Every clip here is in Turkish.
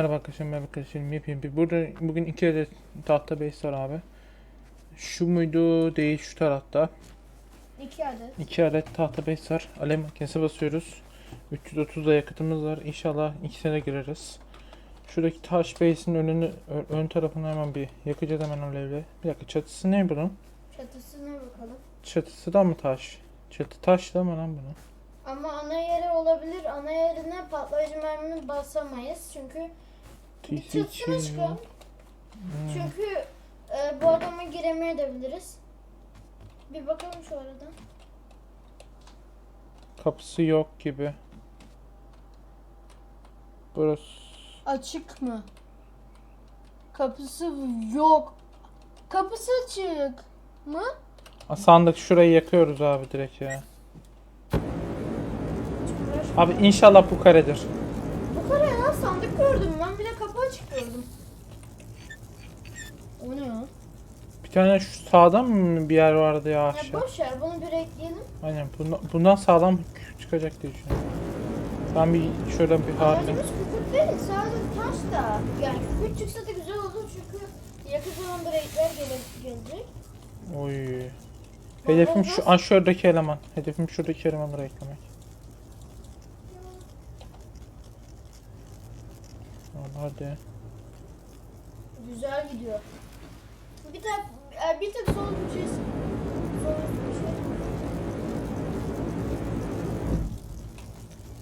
Merhaba arkadaşlar, merhaba arkadaşlar. Yepyeni burada bugün iki adet tahta base var abi. Şu muydu? Değil şu tarafta. İki adet. İki adet tahta base var. Alev makinesi basıyoruz. 330 da yakıtımız var. İnşallah ikisine de gireriz. Şuradaki taş base'in önünü ön tarafını hemen bir yakacağız hemen alevle. Bir dakika çatısı ne bunun? Çatısına bakalım. Çatısı da mı taş? Çatı taş da mı lan bunun? Ama ana yeri olabilir. Ana yerine patlayıcı mermi basamayız. Çünkü için. çıkalım. Hmm. Çünkü e, bu adama giremeyebiliriz. Bir bakalım şu arada. Kapısı yok gibi. Burası Açık mı? Kapısı yok. Kapısı açık mı? Aa, Sandık şurayı yakıyoruz abi direkt ya. Abi inşallah bu karedir. Sandık gördüm ben bir de kapı açık gördüm. O ne ya? Bir tane şu sağdan mı bir yer vardı ya Ya aşağı? boş ver bunu bir ekleyelim. Aynen bundan, bundan sağlam çıkacak diye düşünüyorum. Ben bir şuradan bir harika. Amacımız kükürt değil sadece taş da. Yani kükürt çıksa da güzel olur çünkü yakın zamanda renkler gele- gelecek. Oy. Hedefim şu an şuradaki eleman. Hedefim şuradaki elemanları eklemek. Hadi. Güzel gidiyor. Bir tek e, bir tek sol bir şey. Bir şey.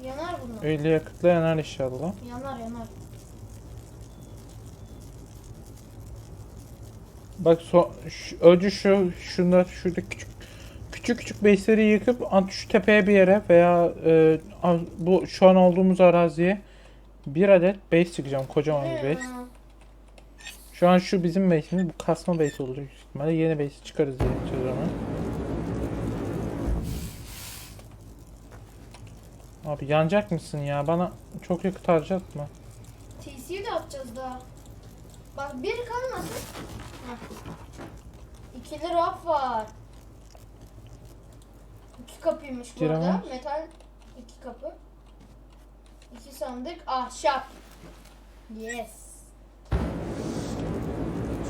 Yanar bunlar. Öyle yakıtla yanar inşallah. Yanar yanar. Bak so şu, önce şu şunlar şurada küçük küçük küçük base'leri yıkıp şu tepeye bir yere veya e, bu şu an olduğumuz araziye bir adet base çıkacağım kocaman bir base. Şu an şu bizim base'imiz bu kasma base olacak ihtimalle yeni base çıkarız diye onu. Abi yanacak mısın ya? Bana çok yakıt harcatma. TC'yi de atacağız daha. Bak bir kalmasın. Heh. İkili raf var. İki kapıymış bu arada. Giremez. Metal iki kapı. İki sandık ahşap. Yes.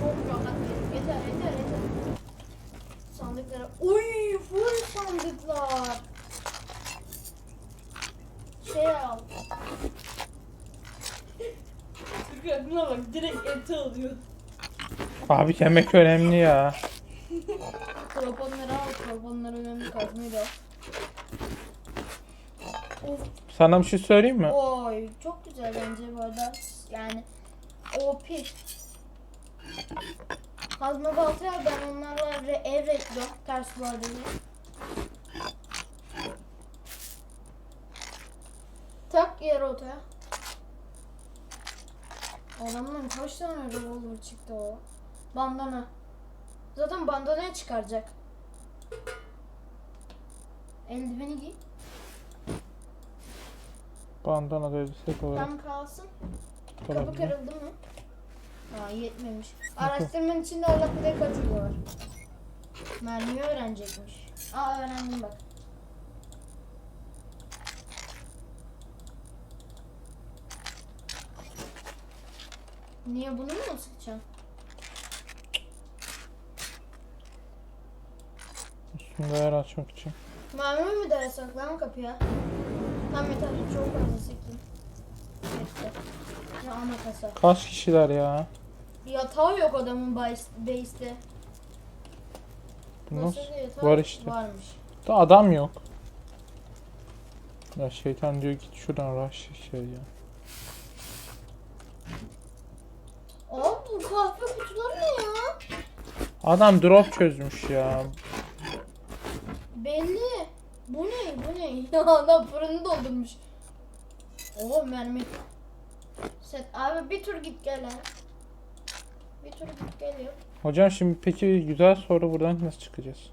Çok rahat. Yeter yeter yeter. Sandıklara. Uy full sandıklar. Şey al. Buna bak direkt eti alıyor. Abi yemek önemli ya. Kraponları al, kraponlar önemli kazmayı da al. Sana bir şey söyleyeyim mi? oy çok güzel bence bu arada. Yani OP. Kazma baltayı al ben onlarla re- ev reklam ters bu arada. Tak yer ortaya. Adamdan kaç tane revolver çıktı o? Bandana. Zaten bandanayı çıkaracak. Eldiveni giy. Bandana da set olarak Tam kalsın. Kapı olabilir. kırıldı mı? Aa yetmemiş. Araştırmanın içinde Allah kaç yolu var. Mermiyi öğrenecekmiş. Aa öğrendim bak. Niye bunu mu sıkacaksın? Üstünde yer açmak için. Mermi mi dersek lan kapıya? Tam yeter. Çok fazla. Yeter. Ya ana kasa. Kaç kişiler ya? Yatağı yok adamın base- base'te. Bu nasıl? Var işte. Varmış. Da adam yok. Ya şeytan diyor git şuradan rush şey ya. Aa bu kahve kutuları ne ya? Adam drop çözmüş ya. Belli. Bu ne? Bu ne? Ya adam fırını doldurmuş. Oo mermi. Set abi bir tur git gel ha. Bir tur git gel ya. Hocam şimdi peki güzel soru buradan nasıl çıkacağız?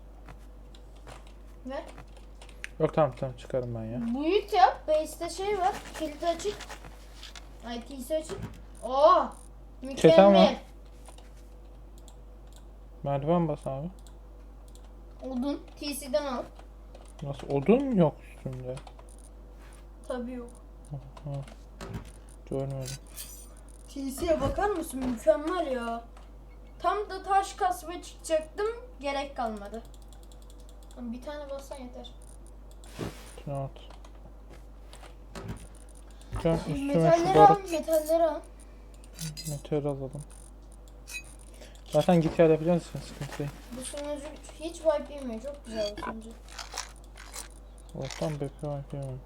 Ver. Yok tamam tamam çıkarım ben ya. Büyük yap. Base'te şey var. Kilit açık. Ay TC açık. Oo. Var. Mükemmel. Merdiven bas abi. Odun. TC'den al. Nasıl odun yok üstünde? Tabii yok. Görmedim. TC'ye bakar mısın? Mükemmel ya. Tam da taş kasmaya çıkacaktım. Gerek kalmadı. Bir tane bassan yeter. Şunu at. Hocam üstüme şu Metalleri al, barut metalleri al. meteor alalım. Zaten git gel yapacağız için sıkıntı değil. Bu sunucu hiç wipe yemiyor. Çok güzel bu sunucu. BP var yapıyormuş.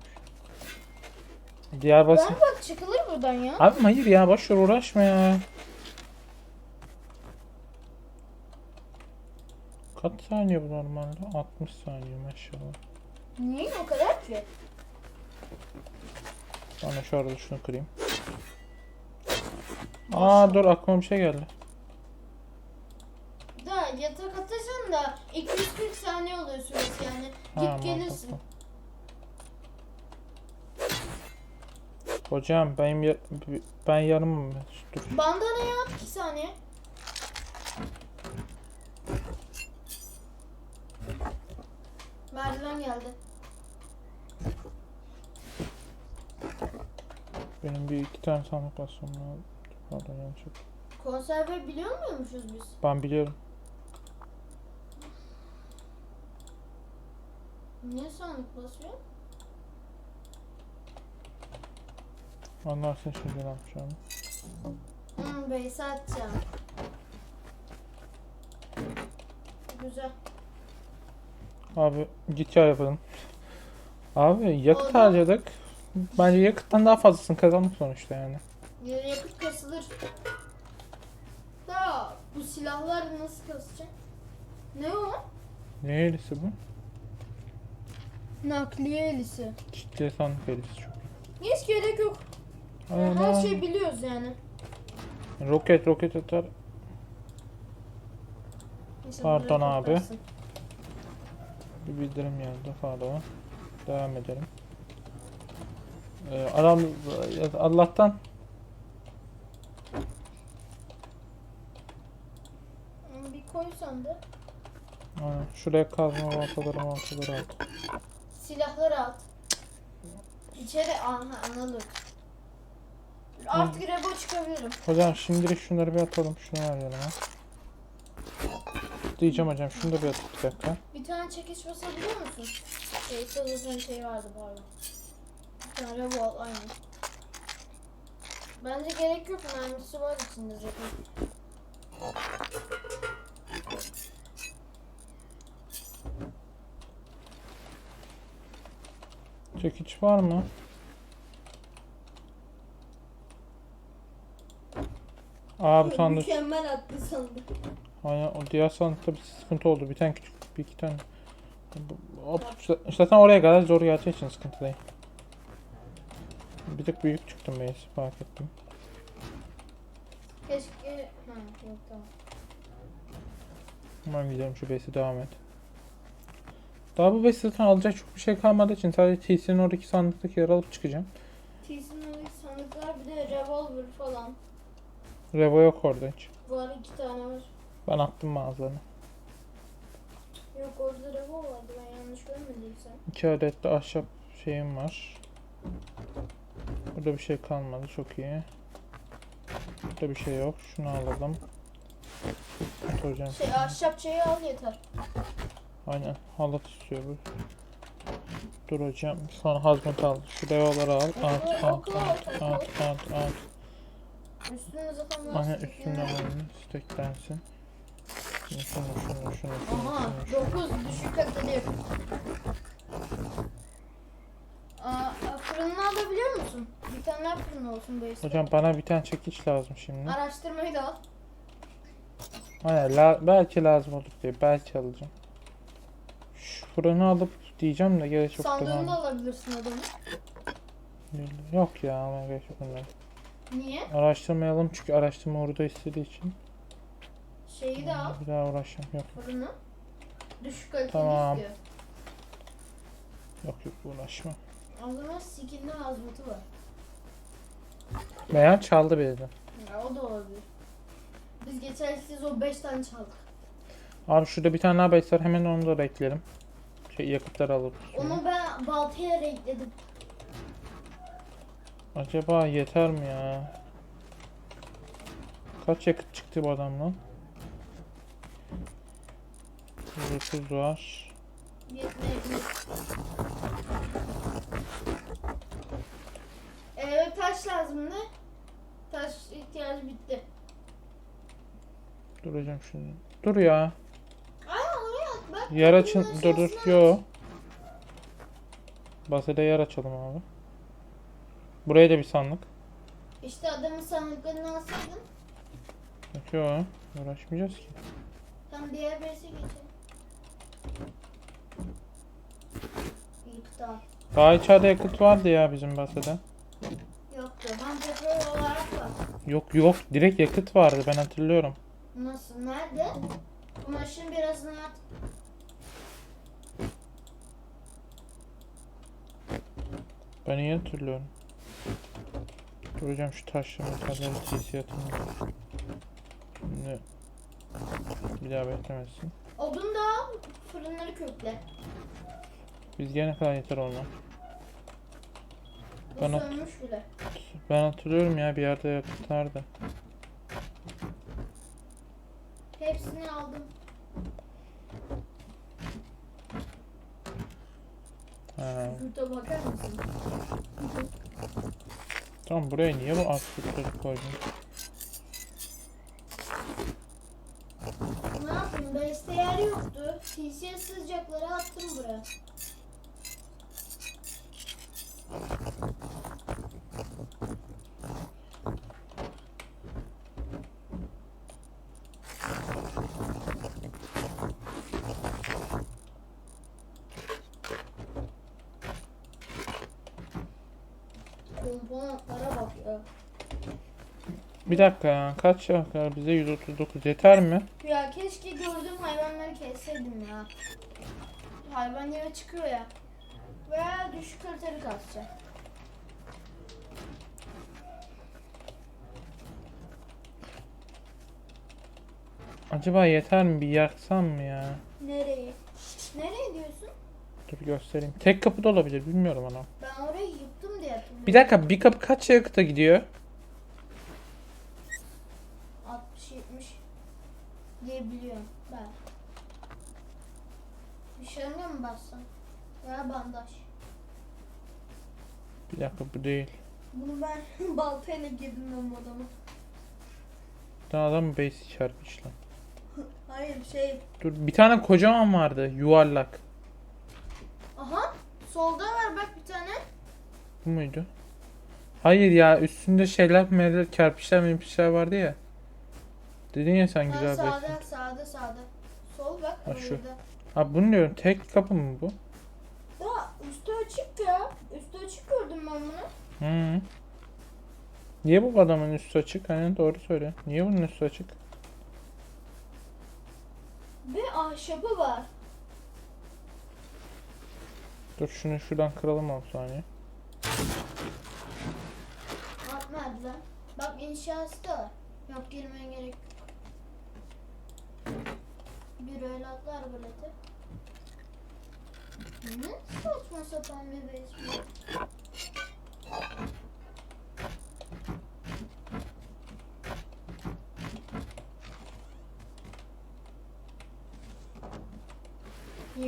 Diğer basit. Ben bak çıkılır buradan ya. Abi hayır ya boş ver uğraşma ya. Kaç saniye bu normalde? 60 saniye maşallah. Niye o kadar ki? Sonra şu arada şunu kırayım. Aa dur aklıma bir şey geldi. Da yatak atacaksın da 240 saniye oluyor süresi yani. Ha, Git gelirsin. Hocam benim ya- ben yarım dur. Bandanayı at 2 saniye. Merdiven geldi. Benim bir iki tane sandık var sonra. Pardon yanlış. Konserve biliyor muymuşuz biz? Ben biliyorum. Niye sandık basıyor? Anlarsın şimdi ne yapacağımı. Hmm, base atacağım. Güzel. Abi git gel yapalım. Abi yakıt Oldu. harcadık. Bence yakıttan daha fazlasını kazandık sonuçta yani. Ya- Yakıt kasılır. Da bu silahlar nasıl kasacak? Ne o? Ne elisi bu? Nakliye elisi. Kitle sandık elisi çok. Hiç gerek yok. Aynen. Her şeyi biliyoruz yani. Roket roket atar. Neyse, Pardon abi. Bir bildirim geldi pardon. Devam edelim. Ee, adam Allah'tan Bir koysan da. Aynen. şuraya kazma baltaları baltaları at. Silahları at. İçeri aha analog. Artık rebo çıkabilirim. Hocam şimdilik şunları bir atalım. Şunu ver yanıma. Diyeceğim hocam şunu da bir atıp bir dakika. Bir tane çekiç basabiliyor musun? Şey, sözün şey vardı pardon. Bir tane rebo al aynı. Bence gerek yok mermisi var içinde zaten. Çekiç var mı? Aa bu sandık. Mükemmel attı sandık. Aynen o diğer sandıkta bir sıkıntı oldu. Bir tane küçük bir iki tane. Hop, zaten oraya kadar zor geleceği için sıkıntı değil. Bir tık büyük çıktım base fark ettim. Keşke... Ha yok tamam. Hemen gidelim şu base'e devam et. Daha bu base zaten alacak çok bir şey kalmadığı için sadece TC'nin oradaki sandıktaki yer alıp çıkacağım. T'sinin sandıklar bir de revolver falan. Revo yok orada hiç. Var iki tane var. Ben attım bazılarını. Yok orada revo vardı ben yanlış görmediysem. İki adet de ahşap şeyim var. Burada bir şey kalmadı çok iyi. Burada bir şey yok. Şunu alalım. Hocam. Şey ahşap şeyi al yeter. Aynen. Halat istiyor bu. Dur hocam. Sonra hazmet al. Şu devaları al. At at at at at at. Zaten var. Aynen üstünden alın. Steklensin. Şunu şunu şunu şunu Aha şunu. 9 düşük yapım. Aa, fırını alabiliyor musun? Bir tane daha fırın olsun bu işte. Hocam bana bir tane çekiç lazım şimdi. Araştırmayı da al. Aynen la- belki lazım olur diye belki alacağım. Şu fırını alıp diyeceğim de gerek yok. Sandığını da alabilirsin adamın. Yok ya ama gerek yok bunlar. Niye? Araştırmayalım çünkü araştırma orada istediği için. Şeyi de al Bir daha uğraşacağım. Yok fırını. Düşük kaliteli Tamam. istiyor. yok yok uğraşma. O zaman skill'de hazmatı var. Veya çaldı birden. Ya, o da olabilir. Biz geçen siz o 5 tane çaldık. Abi şurada bir tane daha base var hemen onu da bekleyelim. Şey, yakıtları alıp. Onu ben baltaya renkledim. Acaba yeter mi ya? Kaç yakıt çıktı bu adamdan? 9 var. Evet taş lazımdı. Taş ihtiyacı bitti. Duracağım şimdi. Dur ya. Ay oraya at bak. Yer açın. Dur dur. Yo. Basede yer açalım abi. Buraya da bir sandık. İşte adamın sandıklarını alsaydın. Yok yo. Uğraşmayacağız ki. Tam diğer birisi geçelim. İlk daha. İçeride yakıt vardı ya bizim basede. Yoktu. Ben petrol olarak var. Yok yok. Direkt yakıt vardı ben hatırlıyorum. Nasıl? Nerede? Kumaşın birazını at. Ben iyi hatırlıyorum. Duracağım şu taşlı metalleri TC atayım. Şimdi bir daha beklemesin. Odun da al, fırınları kökle. Biz gene kadar yeter olma. Bu Ben sönmüş bile. Ben hatırlıyorum ya bir yerde yakıt vardı. Hepsini aldım. Ha. Yurta bakar mısın? Tamam buraya niye bu aksızları koydun? Ne yapayım? Beste yer yoktu. TC'ye sızacakları attım buraya. Komponentlara bak Bir dakika ya kaç yakar bize 139 yeter mi? Ya keşke gördüğüm hayvanları kesseydim ya. Hayvan yere çıkıyor ya. Veya düşük kaliteli kasacağım. Acaba yeter mi bir yaksam mı ya? Nereye? Nereye diyorsun? Dur göstereyim. Tek kapı da olabilir bilmiyorum ama. Ben orayı yıktım diye hatırlıyorum. Bir dakika bir kapı kaç yakıta gidiyor? 60-70 diye biliyorum ben. Bir şeyine mi bassam? Veya bandaj. Bir dakika bu değil. Bunu ben baltayla girdim ben bu adamı. Bir tane adam base çarpmış lan. Hayır şey. Dur bir tane kocaman vardı yuvarlak. Aha solda var bak bir tane. Bu muydu? Hayır ya üstünde şeyler meler kerpiçler menpiçler vardı ya. Dedin ya sen güzel sağda base. sağda sağda. Sol bak Ha, şu. Ha bunu diyorum tek kapı mı bu? Ya üstü açık ya. Üstü açık gördüm ben bunu. Hı. Niye bu adamın üstü açık? Hani doğru söyle. Niye bunun üstü açık? Ve ahşabı var. Dur şunu şuradan kıralım 10 saniye. Merdiven. Bak inşası da var. Yok girmeye gerek yok. Bir öyle atlar arbaleti. Ne saçma sapan bir bez bu.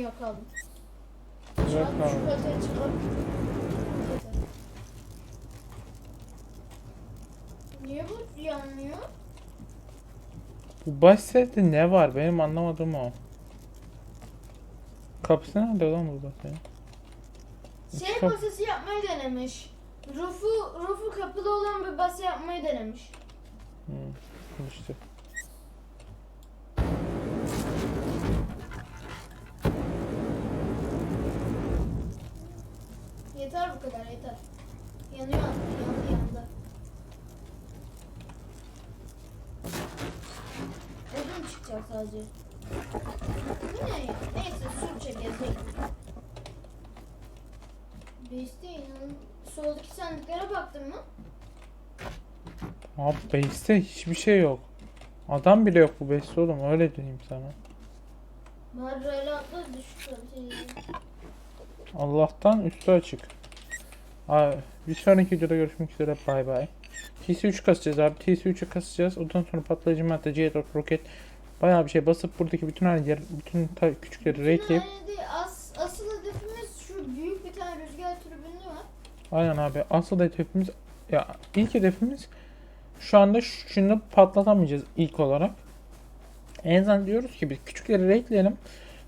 Yok. Yok Şu an abi. şu kataya çıkalım. Niye bu yanmıyor? Bu baş sette ne var? Benim anlamadığım o. Kapısı nerede lan bu basın? Şey Çok- basası yapmayı denemiş. Rufu, rufu kapalı olan bir basa yapmayı denemiş. Hı. İşte. Yeter bu kadar yeter. Yanıyor artık sadece. Bu ne ya? Neyse su çekeriz. Beste inanın. Soldaki sandıklara baktın mı? Abi base'te hiçbir şey yok. Adam bile yok bu base'te oğlum öyle diyeyim sana. Bari öyle atla kaliteli. Allah'tan üstü açık. Abi, bir sonraki videoda görüşmek üzere bay bay. TC3 kasacağız abi. TC3'ü kasacağız. Ondan sonra patlayıcı madde, C4, roket bayağı bir şey basıp buradaki bütün her yer, bütün küçükleri değil, as, asıl hedefimiz şu büyük bir tane rüzgar türbünü var. Aynen abi. Asıl hedefimiz ya ilk hedefimiz şu anda şunu patlatamayacağız ilk olarak. En azından diyoruz ki biz küçükleri raidleyelim.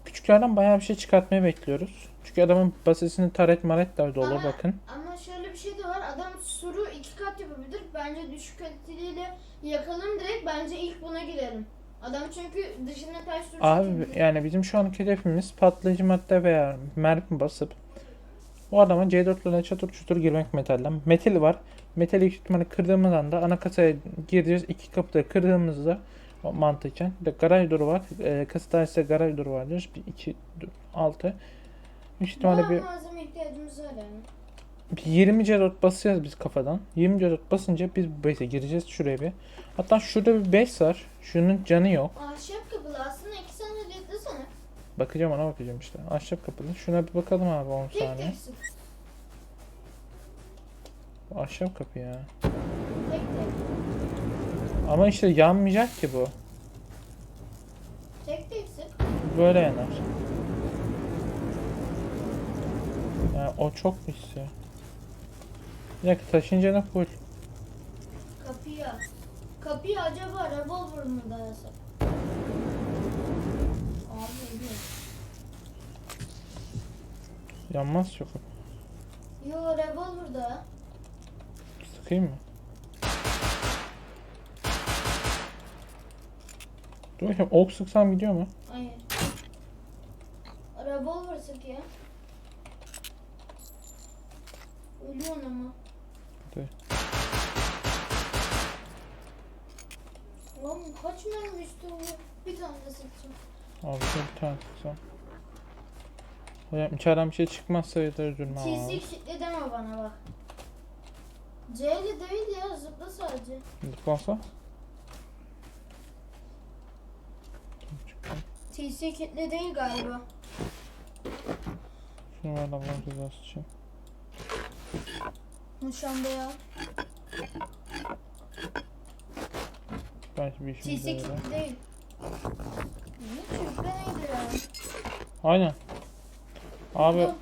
Küçüklerden bayağı bir şey çıkartmayı bekliyoruz. Çünkü adamın basesini taret maret de dolu Ama- bakın. Ama şöyle bir şey de var. Adam suru iki kat yapabilir. Bence düşük kaliteliyle yakalım direkt. Bence ilk buna girelim. Adam çünkü dışına ters suru Abi yani bizim şu anki hedefimiz patlayıcı madde veya mermi basıp o adama C4'lerine çatır çutur girmek metalden. Metal var. Metali büyük ihtimalle kırdığımız anda ana kasaya gireceğiz. İki kapıda kırdığımızda o mantıken. Bir de garaj duru var. E, kasada ise garaj duru vardır. Bir, iki, altı. Büyük ihtimalle bir, malzeme ihtiyacımız var yani. Bir 20 C4 basacağız biz kafadan. 20 C4 basınca biz base'e gireceğiz şuraya bir. Hatta şurada bir base var. Şunun canı yok. Ahşap kapılı aslında iki sene beklesene. Bakacağım ona bakacağım işte. Ahşap kapalı. Şuna bir bakalım abi 10 Tek saniye. tek sık. Bu Ahşap kapı ya. Tek tek. Ama işte yanmayacak ki bu. Tek tek sık. Böyle yanar. Yani o çok pis ya. Bir dakika taşınca ne full. Kapıya. Kapıya acaba revolver mı dayasak? Abi ölüyor. Yanmaz çok. Yo revolver da. Sıkayım mı? Dur bakayım ok sıksam gidiyor mu? Hayır. Revolver sık ya. Ölüyorsun ama. Dur. Lan kaç mermi üstü oluyor? Bir tane de. Abi şöyle bir tane sıksam. Hocam içeriden bir şey çıkmazsa yeter üzülme ama. TC kitle deme bana bak. C ile değil ya zıpla sadece. Zıplarsa? TC kitle değil galiba. Şunu ver Allah'ın cezası için. Muşamba ya. Belki bir yarar. kitle değil. Ne küfre neydi ya? Aynen. Abi Yok.